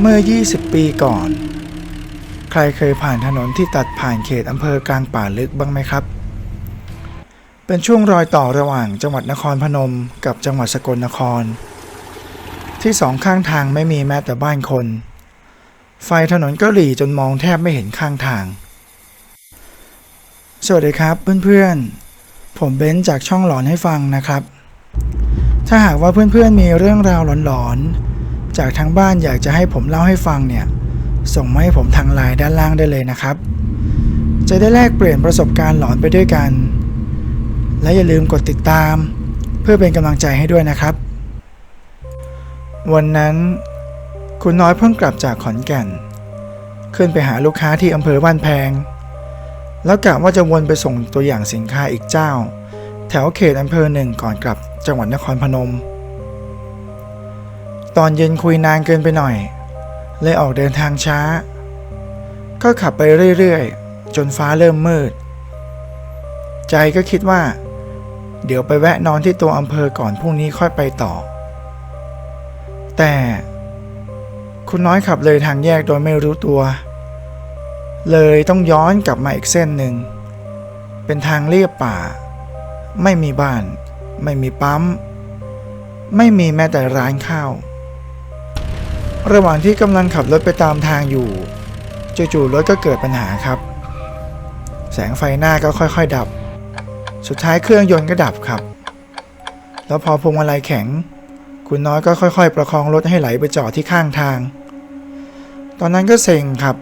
เมื่อ 20 ปีก่อน ใครเคยผ่านถนนที่ตัดผ่านเขตอำเภอกลางป่าลึกบ้างไหมครับ เป็นช่วงรอยต่อระหว่างจังหวัดนครพนมกับจังหวัดสกลนคร ที่สองข้างทางไม่มีแม้แต่บ้านคน ไฟถนนก็หลีจนมองแทบไม่เห็นข้างทาง สวัสดีครับเพื่อนๆ ผมเบนซ์จากช่องหลอนให้ฟังนะครับ ถ้าหากว่าเพื่อนๆมีเรื่องราวหลอนๆ จากทางบ้านอยากจะให้ผมเล่าให้ฟังเนี่ย ส่งมาให้ผมทางไลน์ด้านล่างได้เลยนะครับ จะได้แลกเปลี่ยนประสบการณ์หลอนไปด้วยกัน และอย่าลืมกดติดตาม เพื่อเป็นกำลังใจให้ด้วยนะครับ วันนั้นคุณน้อยเพิ่งกลับจากขอนแก่น ขึ้นไปหาลูกค้าที่อำเภอบ้านแพง แล้วกะว่าจะวนไปส่งตัวอย่างสินค้าอีกเจ้า แถวเขตอำเภอหนึ่งก่อนกลับจังหวัดนครพนม ตอนเย็นคุยนานเกินไปหน่อย เลยออกเดินทางช้า ก็ขับไปเรื่อยๆ จนฟ้าเริ่มมืด ใจก็คิดว่า เดี๋ยวไปแวะนอนที่ตัวอำเภอก่อนพรุ่งนี้ค่อยไปต่อ แต่ คุณน้อยขับเลยทางแยกโดยไม่รู้ตัว เลยต้องย้อนกลับมาอีกเส้นหนึ่ง เป็นทางเรียบป่า ไม่มีบ้าน ไม่มีปั๊ม ไม่มีแม้แต่ร้านข้าว ระหว่างที่กำลังขับรถไปตามทางอยู่จู่ๆรถก็เกิดปัญหาครับ แสงไฟหน้าก็ค่อยๆดับ สุดท้ายเครื่องยนต์ก็ดับครับ แล้วพอพวงมาลัยแข็ง คุณน้อยก็ค่อยๆ ประคองรถให้ไหลไปจอดที่ข้างทาง ตอนนั้นก็เซ็งครับ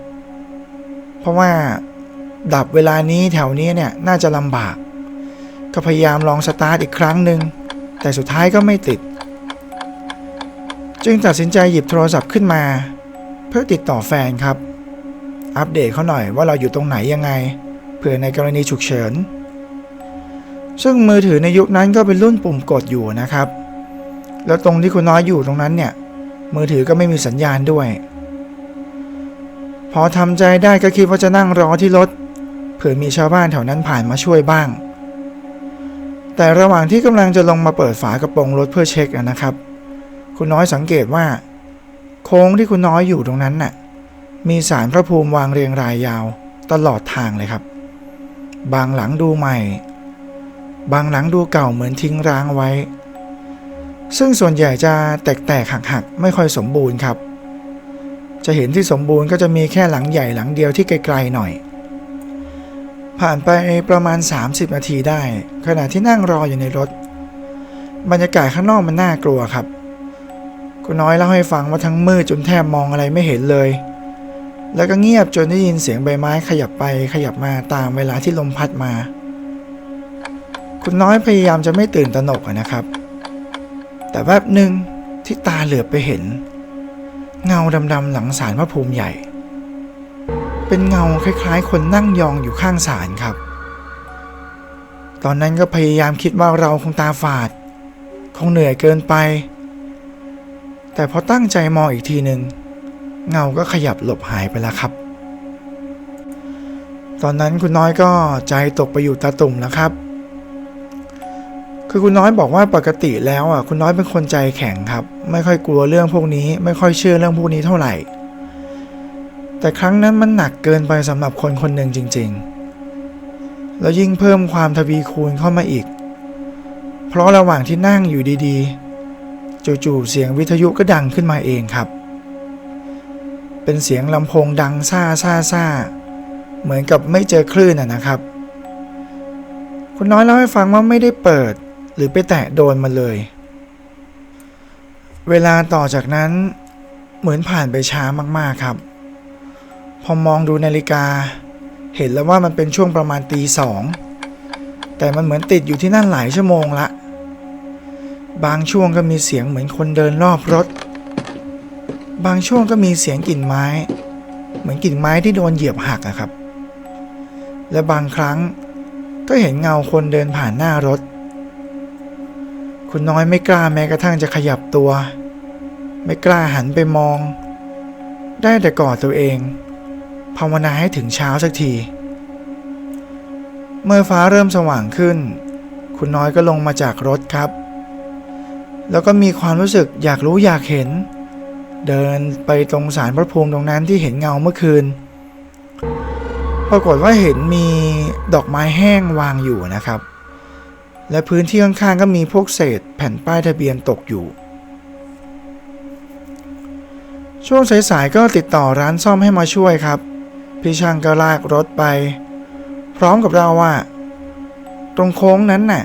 เพราะว่าดับเวลานี้แถวนี้เนี่ยน่าจะลำบาก ก็พยายามลองสตาร์ทอีกครั้งหนึ่งแต่สุดท้ายก็ไม่ติด จึงตัดสินใจหยิบโทรศัพท์ขึ้นมา เพื่อติดต่อแฟนครับ อัปเดตเขาหน่อยว่าเราอยู่ตรงไหนยังไง เผื่อในกรณีฉุกเฉิน ซึ่งมือถือในยุคนั้นก็เป็นรุ่นปุ่มกดอยู่นะครับ แล้วตรงที่คุณน้อยอยู่ตรงนั้นเนี่ย มือถือก็ไม่มีสัญญาณด้วย พอทำใจได้ก็คิดว่าจะนั่งรอที่รถเผื่อมีชาวบ้านแถวนั้นผ่านมาช่วยบ้าง แต่ระหว่างที่กำลังจะลงมาเปิดฝากระโปรงรถเพื่อเช็คนะครับ คุณน้อยสังเกตว่า โค้งที่คุณน้อยอยู่ตรงนั้นน่ะ มีสารพระภูมิวางเรียงรายยาวตลอดทางเลยครับ บางหลังดูใหม่ บางหลังดูเก่าเหมือนทิ้งร้างไว้ ซึ่งส่วนใหญ่จะแตกๆหักๆไม่ค่อยสมบูรณ์ครับ จะเห็นที่สมบูรณ์ก็จะมีแค่หลังใหญ่หลังเดียวที่ไกลๆหน่อย ผ่านไปประมาณ 30 นาทีได้ ขณะที่นั่งรออยู่ในรถ บรรยากาศข้างนอกมันน่ากลัวครับ คุณน้อยเล่าให้ฟังว่าทั้งมืดจนแทบมองอะไรไม่เห็นเลย แล้วก็เงียบจนได้ยินเสียงใบไม้ขยับไปขยับมาตามเวลาที่ลมพัดมา คุณน้อยพยายามจะไม่ตื่นตระหนกนะครับ แต่แวบหนึ่งที่ตาเหลือบไปเห็น เงาดำๆหลังศาลพระภูมิใหญ่ เป็นเงาคล้ายๆ คนนั่งยองอยู่ข้างศาลครับ ตอนนั้นก็พยายามคิดว่าเราคงตาฝาด คงเหนื่อยเกินไป แต่พอตั้งใจมองอีกทีหนึ่งเงาก็ขยับหลบหายไปแล้วครับ ตอนนั้นคุณน้อยก็ใจตกไปอยู่ตาตุ่มแล้วครับ คือคุณน้อยบอกว่าปกติแล้วอะคุณน้อยเป็นคนใจแข็งครับ ไม่ค่อยกลัวเรื่องพวกนี้ ไม่ค่อยเชื่อเรื่องพวกนี้เท่าไหร่ แต่ครั้งนั้นมันหนักเกินไปสำหรับคนคนหนึ่งจริง ๆ แล้วยิ่งเพิ่มความทวีคูณเข้ามาอีก เพราะระหว่างที่นั่งอยู่ดีๆ จู่ๆเสียงวิทยุก็ดังขึ้นมาเองครับ เป็นเสียงลำโพงดังซ่าซ่าซ่าเหมือนกับไม่เจอคลื่นอะนะครับ คุณน้อยเล่าให้ฟังว่าไม่ได้เปิด หรือไปแตะโดนมาเลย เวลาต่อจากนั้นเหมือนผ่านไปช้ามากๆครับ พอมองดูนาฬิกา เห็นแล้วว่ามันเป็นช่วงประมาณตีสองแต่มันเหมือนติดอยู่ที่นั่นหลายชั่วโมงละ บางช่วงก็มีเสียงเหมือนคนเดินรอบรถ บางช่วงก็มีเสียงกลิ่นไม้ เหมือนกลิ่นไม้ที่โดนเหยียบหักอะครับ และบางครั้งก็เห็นเงาคนเดินผ่านหน้ารถ คุณน้อยไม่กล้าแม้กระทั่งจะขยับตัว ไม่กล้าหันไปมอง ได้แต่กอดตัวเอง ภาวนาให้ถึงเช้าสักที เมื่อฟ้าเริ่มสว่างขึ้น คุณน้อยก็ลงมาจากรถครับ แล้วก็มีความรู้สึกอยากรู้อยากเห็น เดินไปตรงสารพระภูมิตรงนั้นที่เห็นเงาเมื่อคืน ปรากฏว่าเห็นมีดอกไม้แห้งวางอยู่นะครับ และพื้นที่ข้างๆก็มีพวกเศษแผ่นป้ายทะเบียนตกอยู่ ช่วงสายๆก็ติดต่อร้านซ่อมให้มาช่วยครับ พี่ช่างก็ลากรถไป พร้อมกับเราว่า ตรงโค้งนั้นน่ะ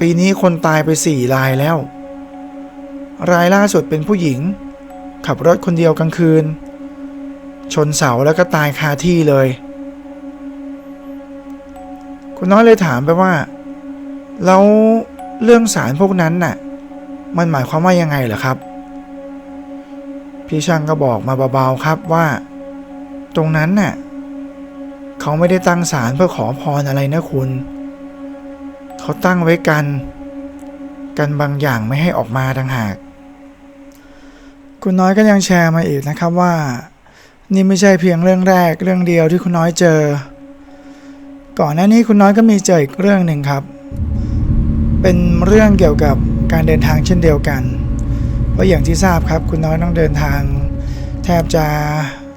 ปีนี้คนตายไปสี่รายแล้ว รายล่าสุดเป็นผู้หญิง ขับรถคนเดียวกลางคืน ชนเสาแล้วก็ตายคาที่เลย คุณน้อยเลยถามไปว่า แล้วเรื่องสารพวกนั้นน่ะ มันหมายความว่ายังไงเหรอครับ พี่ช่างก็บอกมาเบาๆครับว่า ตรงนั้นน่ะเขาไม่ได้ตั้งศาลเพื่อขอพรอะไรนะคุณ เขาตั้งไว้กัน กันบางอย่างไม่ให้ออกมาต่างหาก คุณน้อยก็ยังแชร์มาอีกนะครับว่า นี่ไม่ใช่เพียงเรื่องแรกเรื่องเดียวที่คุณน้อยเจอ ก่อนหน้านี้คุณน้อยก็มีเจออีกเรื่องหนึ่งครับ เป็นเรื่องเกี่ยวกับการเดินทางเช่นเดียวกัน เพราะอย่างที่ทราบครับคุณน้อยต้องเดินทาง แทบจะ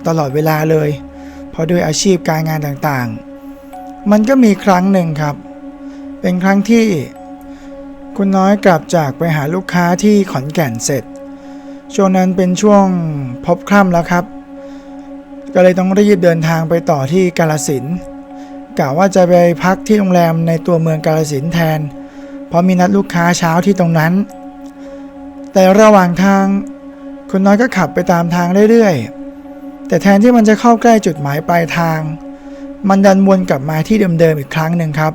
ตลอดเวลาเลย เพราะด้วยอาชีพการงานต่างๆ มันก็มีครั้งหนึ่งครับ เป็นครั้งที่คุณน้อยกลับจากไปหาลูกค้าที่ขอนแก่นเสร็จ ช่วงนั้นเป็นช่วงพบค่ำแล้วครับ ก็เลยต้องรีบเดินทางไปต่อที่กาลสินกะว่าจะไปพักที่โรงแรมในตัวเมืองกาลสินแทน เพราะมีนัดลูกค้าเช้าที่ตรงนั้น แต่ระหว่างทางคุณน้อยก็ขับไปตามทางเรื่อยๆ แต่แทนที่มันจะเข้าใกล้จุดหมายปลายทาง มันดันวนกลับมาที่เดิมๆอีกครั้งหนึ่งครับ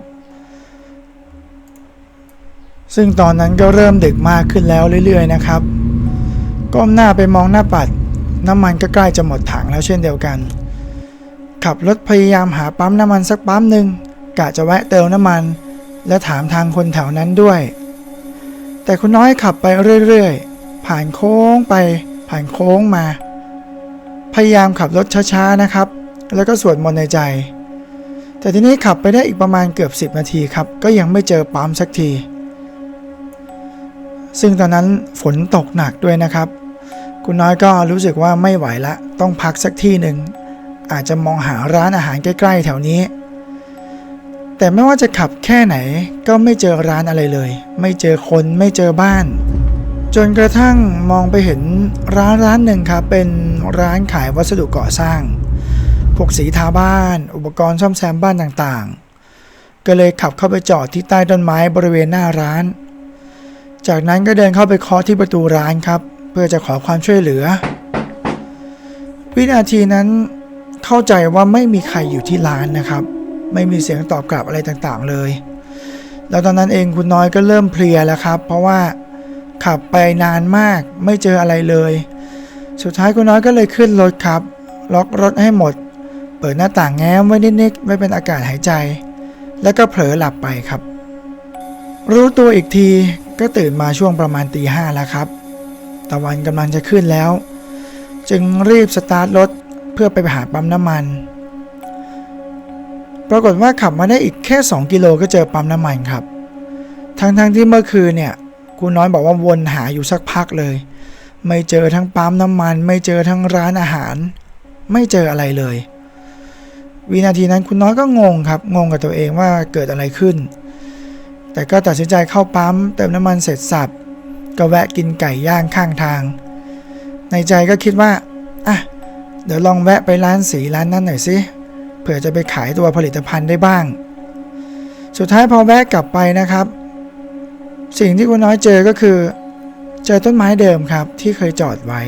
ซึ่งตอนนั้นก็เริ่มดึกมากขึ้นแล้วเรื่อยๆนะครับ ก้มหน้าไปมองหน้าปัด น้ำมันก็ใกล้จะหมดถังแล้วเช่นเดียวกัน ขับรถพยายามหาปั๊มน้ำมันสักปั๊มหนึ่งกะจะแวะเติมน้ำมัน และถามทางคนแถวนั้นด้วย แต่คุณน้อยขับไปเรื่อยๆ ผ่านโค้งไป ผ่านโค้งมา พยายามขับรถช้าๆนะครับ แล้วก็สวดมนต์ในใจ แต่ทีนี้ขับไปได้อีกประมาณเกือบ 10 นาทีครับ ก็ยังไม่เจอปั๊มสักที ซึ่งตอนนั้นฝนตกหนักด้วยนะครับ คุณน้อยก็รู้สึกว่าไม่ไหวละ ต้องพักสักที่หนึ่ง อาจจะมองหาร้านอาหารใกล้ ๆ แถวนี้ แต่ไม่ว่าจะขับแค่ไหนก็ไม่เจอร้านอะไรเลย ไม่เจอคนไม่เจอบ้าน จนกระทั่งมองไปเห็นร้านร้านหนึ่งครับ เป็นร้านขายวัสดุก่อสร้าง พวกสีทาบ้าน อุปกรณ์ซ่อมแซมบ้านต่างๆ ก็เลยขับเข้าไปจอดที่ใต้ต้นไม้บริเวณหน้าร้าน จากนั้นก็เดินเข้าไปเคาะที่ประตูร้านครับ เพื่อจะขอความช่วยเหลือ วินาทีนั้นเข้าใจว่าไม่มีใครอยู่ที่ร้านนะครับ ไม่มีเสียงตอบกลับอะไรต่างๆเลย แล้วตอนนั้นเองคุณน้อยก็เริ่มเพลียแล้วครับ เพราะว่าขับไปนานมากไม่เจออะไรเลย สุดท้ายคุณน้อยก็เลยขึ้นรถครับ ล็อกรถให้หมด เปิดหน้าต่างแง้มไว้นิดๆไว้เป็นอากาศหายใจ แล้วก็เผลอหลับไปครับ รู้ตัวอีกที ก็ตื่นมาช่วงประมาณตีห้าแล้วครับ ตะวันกำลังจะขึ้นแล้ว จึงรีบสตาร์ทรถเพื่อไปหาปั๊มน้ำมัน ปรากฏว่าขับมาได้อีกแค่ 2 กิโลก็เจอปั๊มน้ำมันครับ ทั้งๆทที่เมื่อคืนเนี่ยคุณน้อยบอกว่าวนหาอยู่สักพักเลย ไม่เจอทั้งปั๊มน้ำมัน ไม่เจอทั้งร้านอาหาร ไม่เจออะไรเลย วินาทีนั้นคุณน้อยก็งงครับ งงกับตัวเองว่าเกิดอะไรขึ้น แต่ก็ตัดสินใจเข้าปั๊มเติมน้ำมันเสร็จสับก็แวะกินไก่ย่างข้างทาง ในใจก็คิดว่าอะเดี๋ยวลองแวะไปร้านสีร้านนั้นหน่อยสิเผื่อจะไปขายตัวผลิตภัณฑ์ได้บ้าง สุดท้ายพอแวะกลับไปนะครับ สิ่งที่คุณน้อยเจอก็คือ เจอต้นไม้เดิมครับที่เคยจอดไว้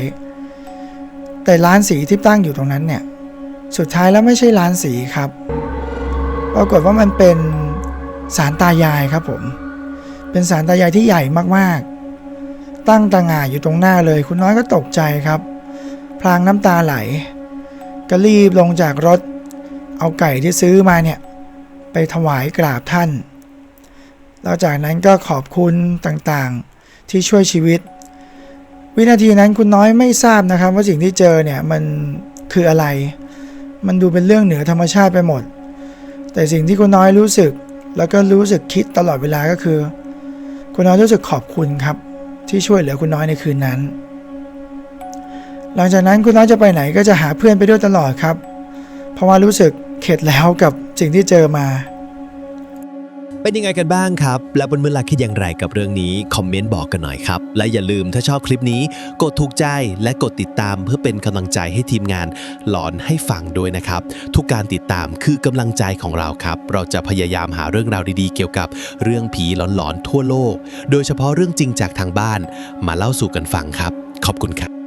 แต่ร้านสีที่ตั้งอยู่ตรงนั้นเนี่ย สุดท้ายแล้วไม่ใช่ร้านสีครับ ปรากฏว่ามันเป็น สารตายายครับผม เป็นสารตายายที่ใหญ่มากๆ ตั้งตางาอยู่ตรงหน้าเลย คุณน้อยก็ตกใจครับ พลางน้ำตาไหล ก็รีบลงจากรถ เอาไก่ที่ซื้อมาเนี่ย ไปถวายกราบท่าน แล้วจากนั้นก็ขอบคุณต่างๆที่ช่วยชีวิต วินาทีนั้นคุณน้อยไม่ทราบนะครับ ว่าสิ่งที่เจอเนี่ยมันคืออะไร มันดูเป็นเรื่องเหนือธรรมชาติไปหมด แต่สิ่งที่คุณน้อยรู้สึก แล้วก็รู้สึกคิดตลอดเวลาก็คือ คุณน้อยรู้สึกขอบคุณครับ ที่ช่วยเหลือคุณน้อยในคืนนั้น หลังจากนั้นคุณน้อยจะไปไหนก็จะหาเพื่อนไปด้วยตลอดครับ เพราะว่ารู้สึกเข็ดแล้วกับสิ่งที่เจอมา เป็นยังไงกันบ้างครับ และบนเมื่อลักคิดอย่างไรกับเรื่องนี้คอมเมนต์บอกกันหน่อยครับ และอย่าลืมถ้าชอบคลิปนี้ กดถูกใจและกดติดตามเพื่อเป็นกำลังใจให้ทีมงานหลอนให้ฟังด้วยนะครับ ทุกการติดตามคือกำลังใจของเราครับ เราจะพยายามหาเรื่องราวดีๆ เกี่ยวกับเรื่องผีหลอนๆทั่วโลก โดยเฉพาะเรื่องจริงจากทางบ้าน มาเล่าสู่กันฟังครับ ขอบคุณครับ